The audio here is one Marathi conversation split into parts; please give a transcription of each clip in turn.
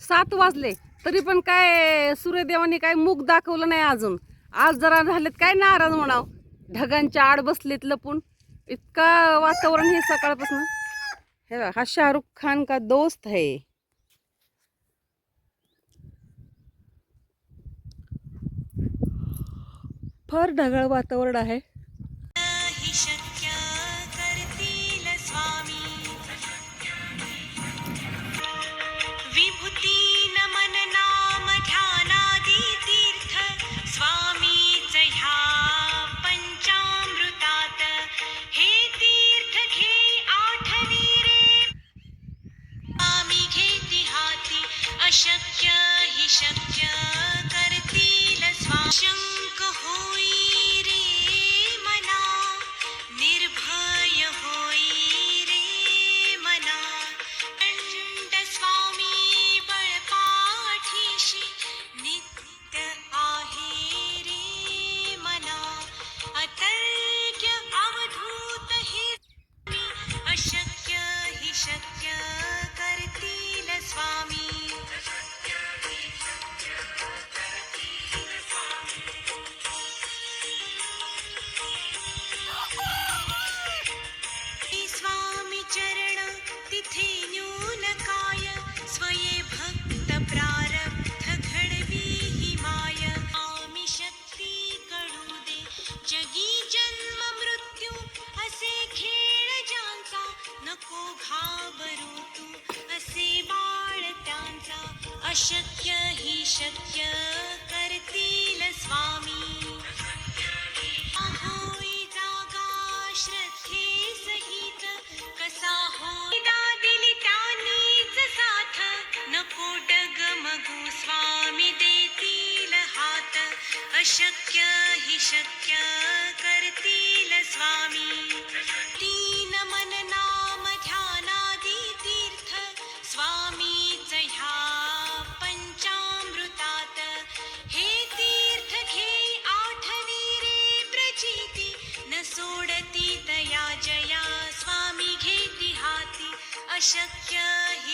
सात वाजले. तरी पण काय सूर्यदेवाने काय मुख दाखवलं नाही अजून. आज जरा झालेत काय नाराज म्हणाव. ढगांच्या आड बसलेत लपून. इतका वातावरण हे सकाळपासून. हे हा शाहरुख खान का दोस्त है फार ढगाळ वातावरण आहे.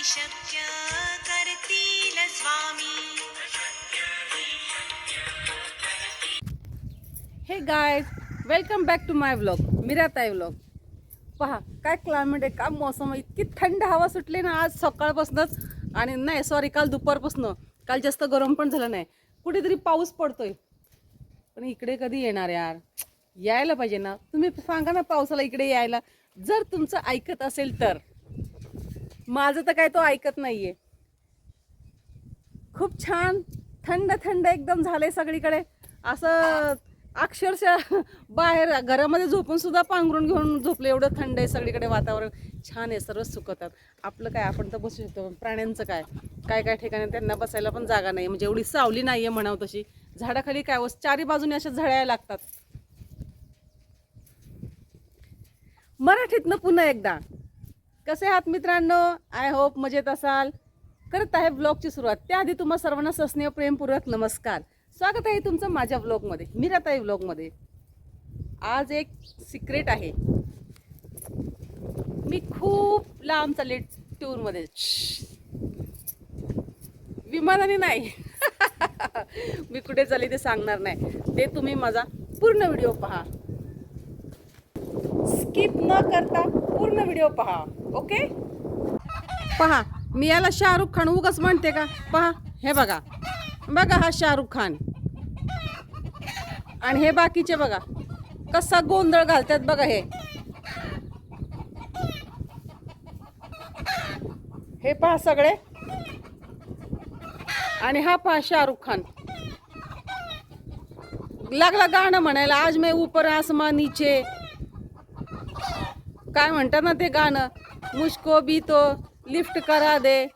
शक्य करतील स्वामी. हे guys welcome back to my vlog Miratai vlog पहा काय क्लायमेट आहे का मौसम आहे इतकी थंड हवा सुटली ना आज सकाळपासूनच आणि नाही सॉरी काल दुपारपासून. काल जास्त गरम पण झालं नाही. कुठेतरी पाऊस पडतोय. पण इकडे कधी येणार यार? यायला पाहिजे ना. तुम्ही सांगा ना पावसाला इकडे यायला. जर तुमचं ऐकत असेल तर. माझं तर काय तो ऐकत नाहीये. खूप छान थंड थंड एकदम झालंय सगळीकडे. असं अक्षरशः बाहेर घरामध्ये झोपून सुद्धा पांघरून घेऊन झोपलं. एवढं थंड आहे सगळीकडे वातावरण. छान आहे सर्व सुकतात आपलं काय आपण तर बसू शकतो. प्राण्यांचं काय? काय काय ठिकाणी त्यांना बसायला पण जागा नाही. म्हणजे एवढी सावली नाही आहे म्हणावं तशी. झाडाखाली काय वस चारी बाजूने अशा झळायला लागतात. मराठीतनं पुन्हा एकदा. कसे आहात मित्रांनो? आय होप मजेत असाल. करत आहे ब्लॉगची सुरुवात. त्याआधी तुम्हा सर्वांना सस्नेह प्रेमपूर्वक नमस्कार. स्वागत आहे तुमचं माझ्या ब्लॉगमध्ये आहे ब्लॉगमध्ये. आज एक सिक्रेट आहे. मी खूप लांब चालले टूरमध्ये. विमानाने नाही. मी कुठे चालले ते सांगणार नाही. ते तुम्ही माझा पूर्ण व्हिडिओ पहा. स्किप न करता पूर्ण व्हिडिओ पहा ओके? पहा मी याला शाहरुख खान उगाच म्हणते का? पहा हे बघा. बघा हा शाहरुख खान. आणि हे बाकीचे बघा. कसा गोंधळ घालतात बघा हे. हे पहा सगळे. आणि हा पहा शाहरुख खान. लागला गाणं म्हणायला आज मे ऊपर आसमान नीचे काय म्हणतात ना ते गाणं? मुश्को बीतो लिफ्ट करा दे.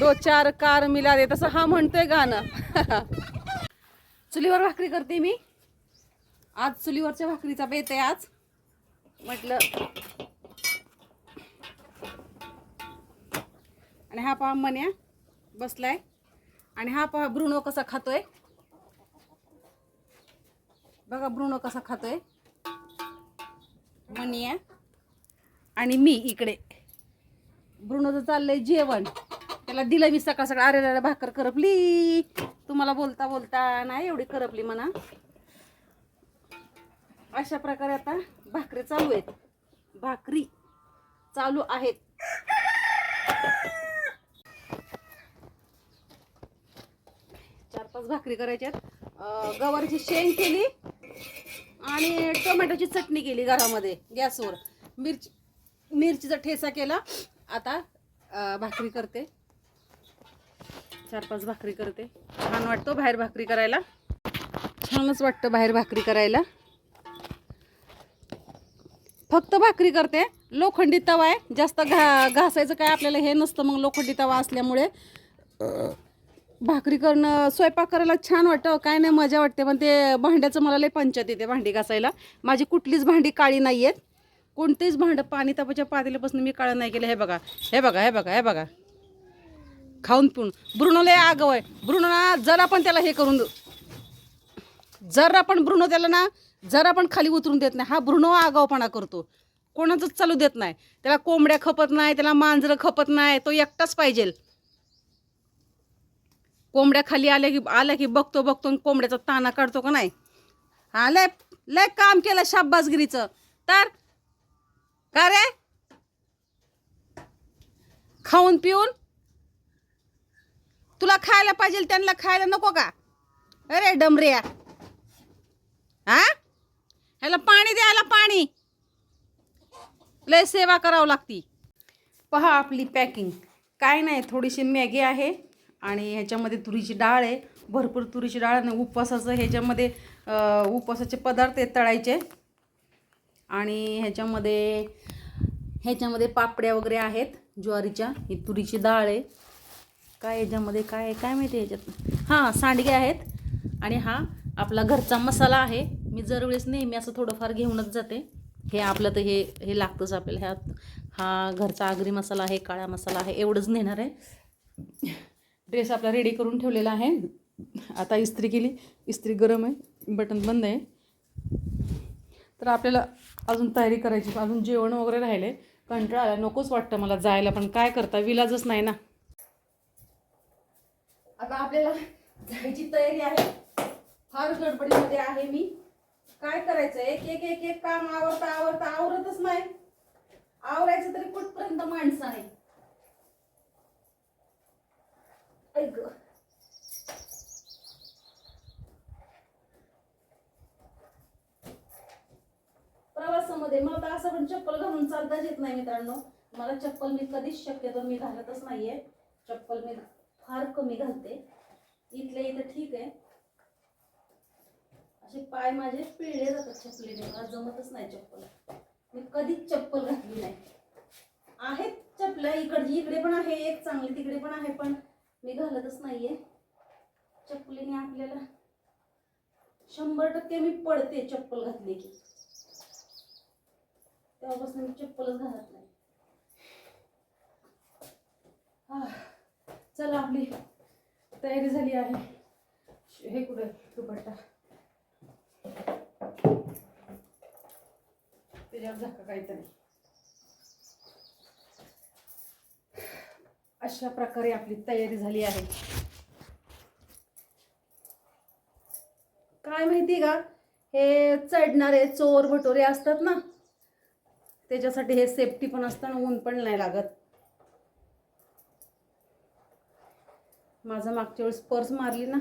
दो चार कार मिला दे. तसं हा म्हणतोय गाणं. चुलीवर भाकरी करते मी. आज चुलीवरच्या भाकरीचा बेत आहे आज. म्हटलं आणि हा पहा मन्या बसलाय. आणि हा पहा ब्रुणो कसा खातोय. बघा ब्रुणो कसा खातोय. मनिया आणि मी इकडे. ब्रुनोचं चाललंय जेवण. त्याला दिलं मी सकाळ सकाळ अरे अरे भाकर करपली. तुम्हाला बोलता बोलता नाही एवढी करपली म्हणा. अशा प्रकारे आता भाकरी चालू आहेत. भाकरी चालू आहेत. चार पाच भाकरी करायच्यात. गवारची गवारीची शेंग केली. आणि टोमॅटोची चटणी केली घरामध्ये गॅसवर. मिरची मिरचीचा ठेचा केला. आता भाकरी करते. चार पाच भाकरी करते. छान वाटतो बाहेर भाकरी करायला. छानच वाटतं बाहेर भाकरी करायला. फक्त भाकरी करते. लोखंडी तवा आहे. जास्त घा घासायचं काय आपल्याला हे नसतं. मग लोखंडी तवा असल्यामुळे भाकरी करणं स्वयंपाक करायला छान वाटतं. काय नाही मजा वाटते. पण ते भांड्याचं मला लय पंचायत येते भांडी घासायला. माझी कुठलीच भांडी काळी नाही आहेत कोणतेच भांडं पाणी तापाच्या पातेल्यापासून मी काळं नाही केलं. हे बघा हे बघा हे बघा हे बघा. खाऊन पिऊन. ब्रुनो लय आगाव आहे. ब्रुनो ना जरा पण त्याला हे करून जरा पण ब्रुनो त्याला ना जरा पण खाली उतरून देत नाही. हा ब्रुनो आगावपणा करतो. कोणाचंच चालू देत नाही. त्याला कोंबड्या खपत नाही त्याला मांजरं खपत नाही. तो एकटाच पाहिजे कोंबड्या खाली आल्या की आल्या की बघतो बघतो आणि कोंबड्याचा ताना काढतो का नाही? हा लय लय काम केलं शाब्बासगिरीचं. तर का रे? खाऊन पिऊन? तुला खायला पाहिजे त्यांना खायला नको का? अरे डमऱ्या. हा? ह्याला पाणी द्यायला पाणी. लय सेवा करावं लागती. पहा आपली पॅकिंग. काय नाही थोडीशी मॅगी आहे. आणि ह्याच्यामध्ये तुरीची डाळ आहे. भरपूर तुरीची डाळ आणि उपवासाचं ह्याच्यामध्ये उपवासाचे पदार्थ आहेत तळायचे. आणि ह्याच्यामध्ये ह्याच्यामध्ये पापड्या वगैरे आहेत ज्वारीच्या. ही तुरीची डाळ आहे. काय याच्यामध्ये काय आहे? काय माहिती आहे ह्याच्यात? हां सांडगे आहेत. आणि हा आपला घरचा मसाला आहे. मी दरवेळेस नेहमी असं थोडंफार घेऊनच जाते. हे आपलं तर हे हे लागतंच आपल्याला. ह्या हा घरचा आगरी मसाला आहे काळा मसाला आहे एवढंच नेणार आहे. ड्रेस आपला रेडी करून ठेवलेला आहे. आता इस्त्री केली. इस्त्री गरम आहे. बटन बंद आहे. तर आपल्याला अजून तयारी करायची. अजून जेवण वगैरे राहिले. कंटाळा आला नकोच वाटतं मला जायला. पण काय करता? विलाजच नाही ना. आता आपल्याला जायची तयारी आहे. फार गडबडीमध्ये आहे मी. काय करायचं? एक एक एक एक काम आवरता आवरता आवरतच नाही. आवरायचं तरी कुठपर्यंत माणसं आहे? ऐक प्रवासामध्ये मला तर असं पण चप्पल घालून चालताच येत नाही मित्रांनो. मला चप्पल मी कधीच शक्यतो मी घालतच नाहीये. चप्पल मी फार कमी घालते. इथल्या इथं ठीक आहे. असे पाय माझे पिळले जातात चपलीने मला जमतच नाही चप्पल. मी कधीच चप्पल घातली नाही. आहेत चपल्या इकडची इकडे पण आहे एक चांगली तिकडे पण आहे पण मी घालतच नाहीये. चप्पलीने आपल्याला शंभर टक्के मी पडते चप्पल घातली की. तेव्हापासून मी चप्पलच घालत नाही. हा चला आपली तयारी झाली आहे. हे कुठे दुपट्टा. त्याच्यावर झाका काहीतरी. अशा प्रकारे आपली तयारी झाली आहे. काय माहिती का? हे चढणारे चोर भटोरे असतात ना त्याच्यासाठी हे सेफ्टी पण असतं आणि ऊन पण नाही लागत. माझा मागच्या वेळेस पर्स मारली ना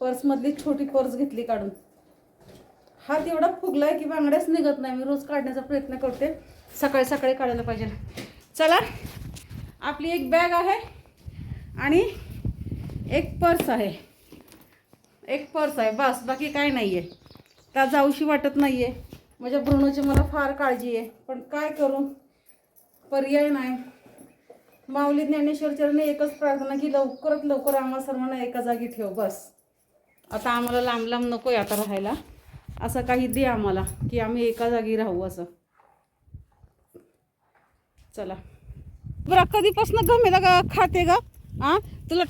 पर्समधली छोटी पर्स घेतली काढून. हात एवढा फुगलाय की बांगड्याच निघत नाही. मी रोज काढण्याचा प्रयत्न करते. सकाळी सकाळी काढायला पाहिजे चला. आपली एक बॅग आहे आणि एक पर्स आहे. एक पर्स आहे बस बाकी काय नाही आहे का जाऊशी वाटत नाही आहे माझ्या म्हणजे भ्रूणाची मला फार काळजी आहे. पण काय करू? पर्याय नाही. माऊली ज्ञानेश्वरचरने एकच प्रार्थना की लवकरात लवकर आम्हा सर्वांना एका जागी ठेव बस. आता आम्हाला लांब लांब नको आहे आता राहायला. असं काही दे आम्हाला की आम्ही एका जागी राहू असं. चला. बरं कधीपासून घमेला ग खाते ग? हा तुला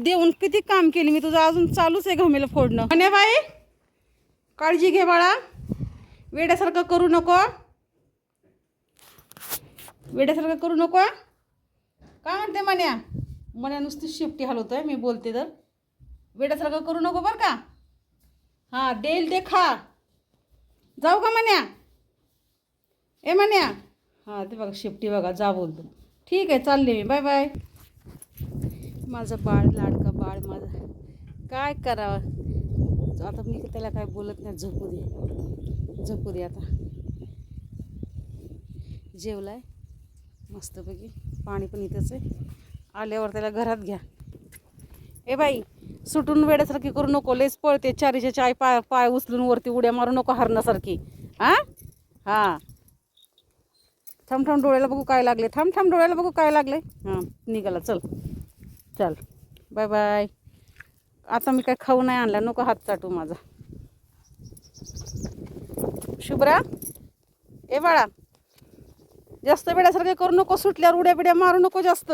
देऊन किती काम केली मी? तुझं अजून चालूच आहे घमेला फोडणं. आणि बाई काळजी घे बाळा. वेड्यासारखं करू नको. वेड्यासारखं करू नको. काय म्हणते मन्या? मन्या नुसती शिफ्टी हलवतोय मी बोलते तर. वेड्यासारखं करू नको बरं का? हां देईल ते खा. जाऊ का मन्या? ए मन्या? हां ते बघा शिफ्टी बघा जा बोलतो. ठीक आहे चालले मी. बाय बाय माझं बाळ लाडका बाळ माझं. काय करावं? आता मी त्याला काय बोलत नाही झोपू दे. झोपू दे आता. जेवलाय? मस्तपैकी. पाणी पण इथंच आहे. आल्यावर त्याला घरात घ्या. ए बाई सुटून वेड्यासारखी करू नको. लेच पळते. चारीच्या चाय पाय पाय उचलून वरती उड्या मारू नको हरणासारखी. हां? हां. थांब थांब डोळ्याला बघू काय लागले थांब थांब डोळ्याला बघू काय लागले हां निघाला चल. चल. Bye bye. आता मी काय खाऊ नाही आणला. नको हात चाटू माझा. शुभ्रा ए बाळा. जास्त वेड्यासारखे करू नको सुटल्यावर उड्या बिड्या मारू नको जास्त.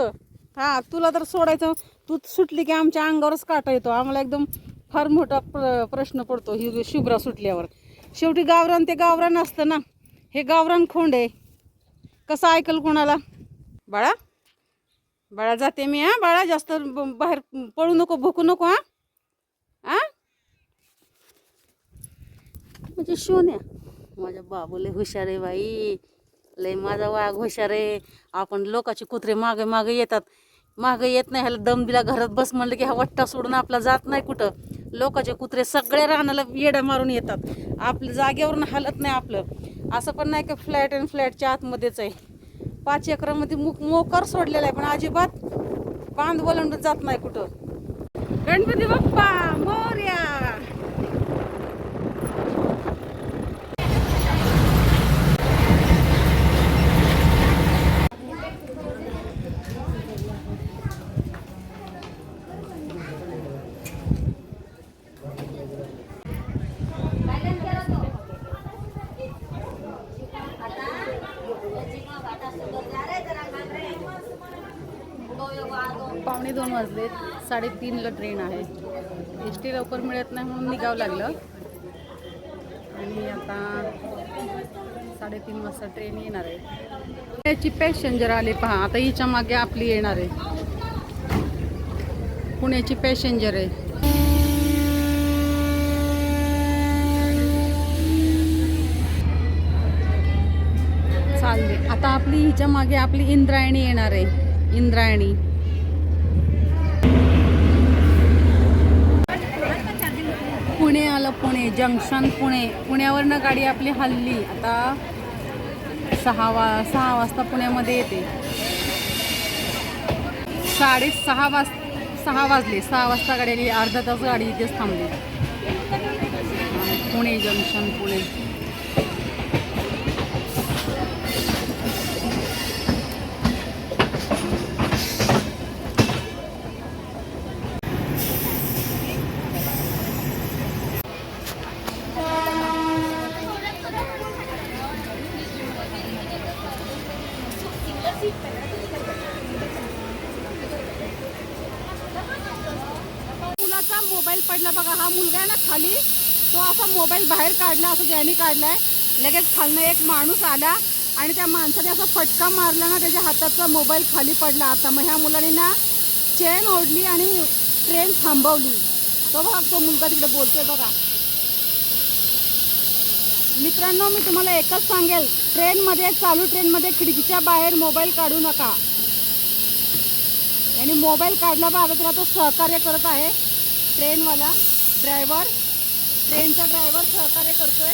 हां तुला तर सोडायचं. तू सुटली की आमच्या अंगावरच काटा येतो. आम्हाला एकदम फार मोठा प्र प्रश्न पडतो ही शुभ्रा सुटल्यावर. शेवटी गावरान ते गावरान असतं ना. हे गावरान खोंड आहे. कसं ऐकल कोणाला? बाळा? बाळा जाते मी हां? बाळा जास्त बाहेर पळू नको भुकू नको हां? हां? म्हणजे शोन्या माझ्या बाबूले हुशार आहे बाई. लय माझा वाघ हुशार आहे. आपण लोकाचे कुत्रे मागे मागे येतात. मागे येत नाही ह्याला दम दिला घरात बस म्हणलं की हा वट्टा सोडून आपला जात नाही कुठं. लोकाचे कुत्रे सगळे रानाला येड्या मारून येतात. आपल्या जागेवरून हलत नाही आपलं. असं पण नाही का फ्लॅट अँड फ्लॅटच्या आतमध्येच आहे. पाच एकरामध्ये मुक मोकर सोडलेला आहे पण अजिबात बांध वलंडत जात नाही कुठं. गणपती बाप्पा साडेतीनला ट्रेन आहे. एस टी लवकर मिळत नाही म्हणून निघावं लागलं. आणि आता साडेतीन वाजता ट्रेन येणार आहे. त्याची पॅसेंजर आले पहा. आता हिच्या मागे आपली येणार आहे. पुण्याची पॅसेंजर आहे. चालले आता आपली हिच्या मागे आपली इंद्रायणी येणार आहे. इंद्रायणी. पुणे आलं पुणे जंक्शन पुणे. पुण्यावरनं गाडी आपली हल्ली. आता सहा वा सहा वाजता पुण्यामध्ये येते. साडे सहा वाज सहा वाजले. सहा वाजता गाडी आली. अर्धा तास गाडी इथेच थांबली. पुणे जंक्शन पुणे मुलाचा मोबाईल पडला बघा हा मुलगा आहे ना खाली. तो असा मोबाईल बाहेर काढला असं ज्यांनी काढलाय. लगेच खालनं एक माणूस आला आणि त्या माणसाने असा फटका मारला ना त्याच्या हाताचा मोबाईल खाली पडला. आता मग ह्या मुलाने ना चेन ओढली आणि ट्रेन थांबवली. तो बघा तो मुलगा तिकडे बोलतोय बघा. मित्रांनो मी तुम्हाला एकच सांगेल. ट्रेनमध्ये चालू ट्रेनमध्ये खिडकीच्या बाहेर मोबाईल काढू नका. आणि मोबाईल काढला बा आता तो सहकार्य करत आहे ट्रेनवाला. ड्रायव्हर. ट्रेनचा ड्रायव्हर सहकार्य करतोय.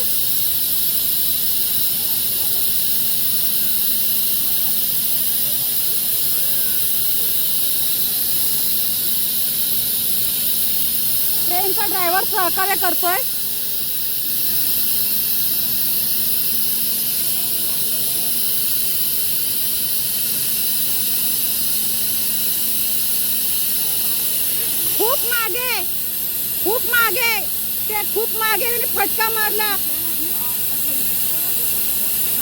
ट्रेनचा ड्रायव्हर सहकार्य करतोय. खूप मागे. खूप मागे, ते खूप मागे त्याने फटका मारला.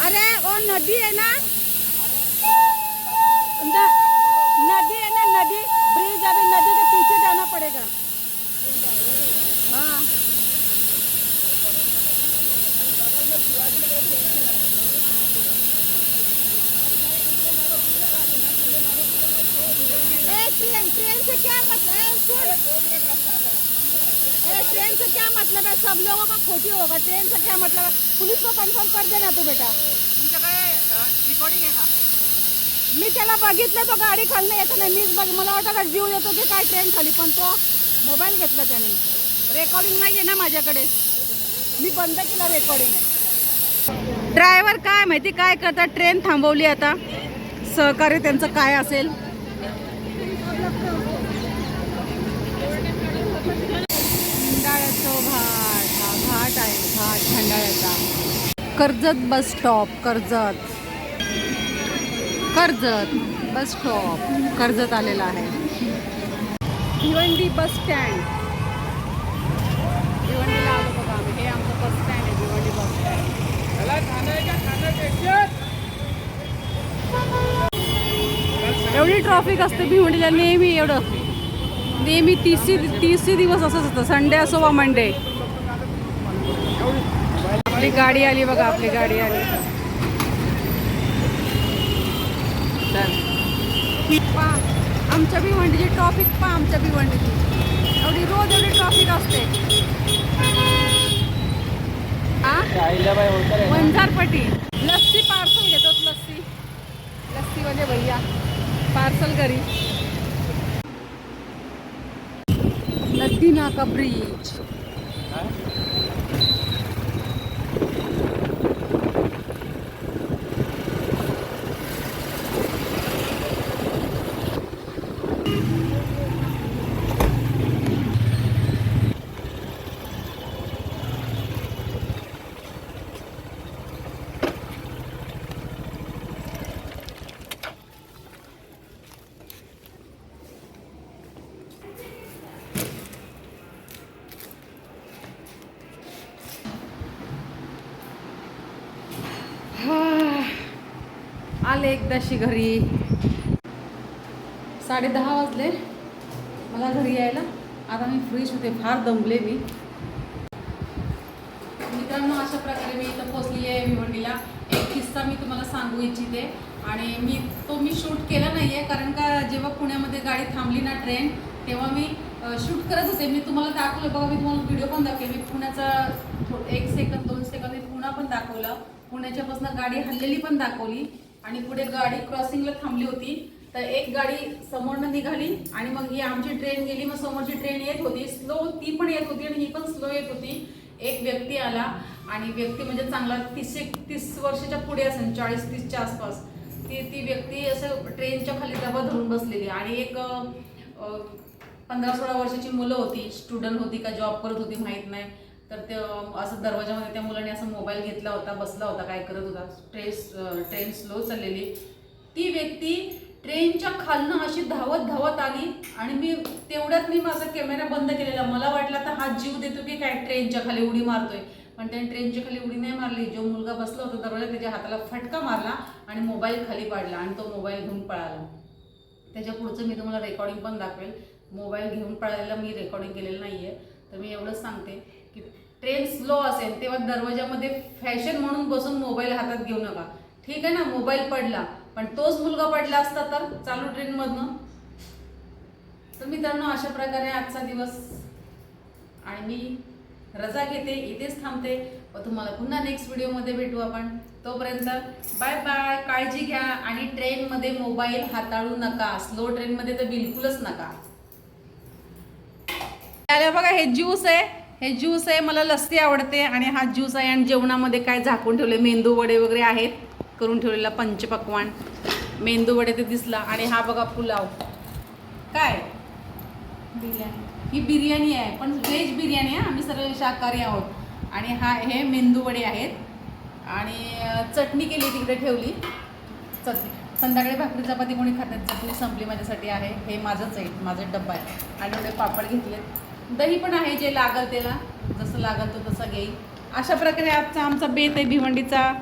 अरे, ओ नदी है ना? नदी है ना, नदी, ब्रिज, अभी नदी के पीछे जाना पड़ेगा. हाँ. ट्रेन से क्या मतलब? ए, ट्रेन से क्या मतलब है? सब लोगों का खोटी होगा। ट्रेन से क्या मतलब है? पुलिस को कंफर्म कर देना तू बेटा। तुमच्याकडे रिकॉर्डिंग आहे का? मी त्याला बघितलं तो गाडी खालनं येत नाही मीच बघ मला वाटतं का जीव देतो की काय ट्रेन खाली पण तो मोबाईल घेतला त्याने. रेकॉर्डिंग नाही आहे ना माझ्याकडे. मी बंद केला रेकॉर्डिंग ड्रायव्हर काय माहिती काय करतात? ट्रेन थांबवली आता. सहकार्य त्यांचं काय असेल खंडाळ्याचं घाट हा घाट आहे घाट खंडाळ्याचा. Karjat bus stop Karjat. Karjat bus stop Karjat आलेला आहे. Bhiwandi bus stand. भिवंडीला आलो बघा आम्ही. हे आमचं बस स्टँड आहे भिवंडी बस स्टँड. एवढी ट्रॉफिक असते भिवंडीला नेहमी एवढं. नेहमी तीसशे तीसशे दिवस असंच होतं. संडे असो वा मंडे आपली गाडी आली बघा आपली गाडी आली. पहा आमच्या भिवंडीची ट्रॉफिक पहा आमच्या भिवंडीची. एवढी रोज एवढी ट्रॉफिक असते. हा लस्सी पार्सल घेतात लस्सी. लस्सी म्हणजे भैया. पार्सल घरी. नदी नाका आले एकदाशी घरी. साडे दहा वाजले. मला घरी यायला. आता मी फ्रीश होते. फार दमले मी. मित्रांनो अशा प्रकारे मी इथं पोचली आहे भिवंडीला. एक किस्सा मी तुम्हाला सांगू इच्छिते. आणि मी तो मी शूट केला नाही आहे कारण का जेव्हा पुण्यामध्ये गाडी थांबली ना ट्रेन तेव्हा मी शूट करत होते. मी तुम्हाला दाखवलं. बघा मी तुम्हाला व्हिडिओ पण दाखवले मी पुण्याचा थो- एक सेकंद दोन सेकंद मी पुणा पण दाखवलं. पुण्याच्यापासून गाडी हल्लेली पण दाखवली. आणि पुढे गाडी क्रॉसिंगला थांबली होती. तर एक गाडी समोरनं निघाली आणि मग ही आमची ट्रेन गेली. मग समोरची ट्रेन येत होती. स्लो ती पण येत होती आणि ही पण स्लो येत होती. एक व्यक्ती आला आणि व्यक्ती म्हणजे चांगला तीस एक तीस वर्षाच्या पुढे असेल चाळीस तीसच्या आसपास. ती ती व्यक्ती असं ट्रेनच्या खाली दबा धरून बसलेली. आणि एक पंधरा सोळा वर्षाची मुलं होती. स्टुडंट होती का जॉब करत होती माहीत नाही. तर ते असं दरवाजामध्ये त्या मुलाने असं मोबाईल घेतला होता बसला होता काय करत होता. ट्रेस ट्रेन स्लो चाललेली. ती व्यक्ती ट्रेनच्या खालनं अशी धावत धावत आली आणि मी तेवढ्यात मी माझा कॅमेरा बंद केलेला. मला वाटला तर हा जीव देतो की काय ट्रेनच्या खाली उडी मारतोय. पण त्याने ट्रेनच्या खाली उडी नाही मारली. जो मुलगा बसला होता दरवाजा त्याच्या हाताला फटका मारला आणि मोबाईल खाली पाडला आणि तो मोबाईल घेऊन पळाला. त्याच्या पुढचं मी तुम्हाला रेकॉर्डिंग पण दाखवेल. मोबाईल घेऊन पळायला मी रेकॉर्डिंग केलेलं नाही आहे तर मी एवढंच सांगते की ट्रेन स्लो असेल तेव्हा दरवाजामध्ये फॅशन म्हणून बसून मोबाईल हातात घेऊ नका. ठीक आहे ना? मोबाईल पडला. पण तोच मुलगा पडला असता तर चालू ट्रेनमधनं. तर मित्रांनो अशा प्रकारे आजचा दिवस आणि मी रजा घेते इथेच थांबते. व तुम्हाला पुन्हा नेक्स्ट व्हिडिओमध्ये भेटू आपण. तोपर्यंत बाय बाय काळजी घ्या आणि ट्रेनमध्ये मोबाईल हाताळू नका. स्लो ट्रेनमध्ये तर बिलकुलच नका. बघा हे ज्यूस आहे. हे ज्यूस आहे मला लस्सी आवडते आणि हा ज्यूस आहे आणि जेवणामध्ये काय झाकून ठेवले मेंदू वडे वगैरे आहेत. करून ठेवलेला पंचपक्वान. मेंदू वडे ते दिसला आणि हा बघा पुलाव. काय? बिर्याणी. ही बिर्याणी आहे पण व्हेज बिर्याणी आहे आम्ही सर्व शाकाहारी आहोत. आणि हा हे मेंदू वडे आहेत. आणि चटणी केली तिकडे ठेवली. चटणी. संध्याकाळी भाकरी चपाती कोणी खातात चटणी संपली माझ्यासाठी आहे. हे माझंच आहे माझा डब्बा आहे. आणि एवढे पापड घेतले दही पण आहे जे लागल त्याला जसं लागल तो तसं घेईल अशा प्रकारे आजचा आमचा बेत आहे भिवंडीचा.